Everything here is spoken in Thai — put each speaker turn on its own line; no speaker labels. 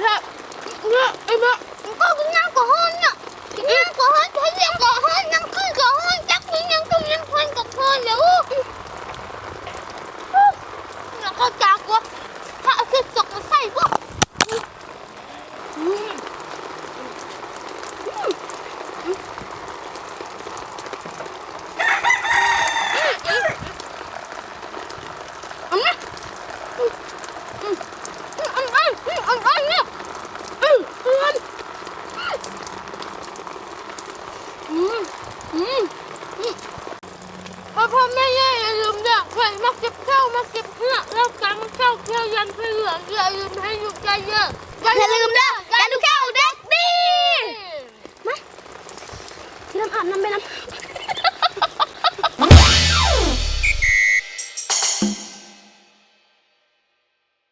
แท้เนี่ยไอ้แม่ก็กินน้ำกระห้อนเนี่ยกินน้ำกระห้อนใช้เรียกกระห้อนน้ำขึ้นกระห้อนจักกินยังกินยังพันกับพอนเดี๋ยวแล้วก็จากว่า ข่อยมาเก็บเข้ามาเก็บเพื่อแล้วกังเข้าเพื่อยันเพื่อเหลือเยอะยืมให้อยู่ใจเยอะอย่าลืมเด้ออย่ดูเข้าเด็กดีมาที
่น้ำอาบน้ำไปน้ำ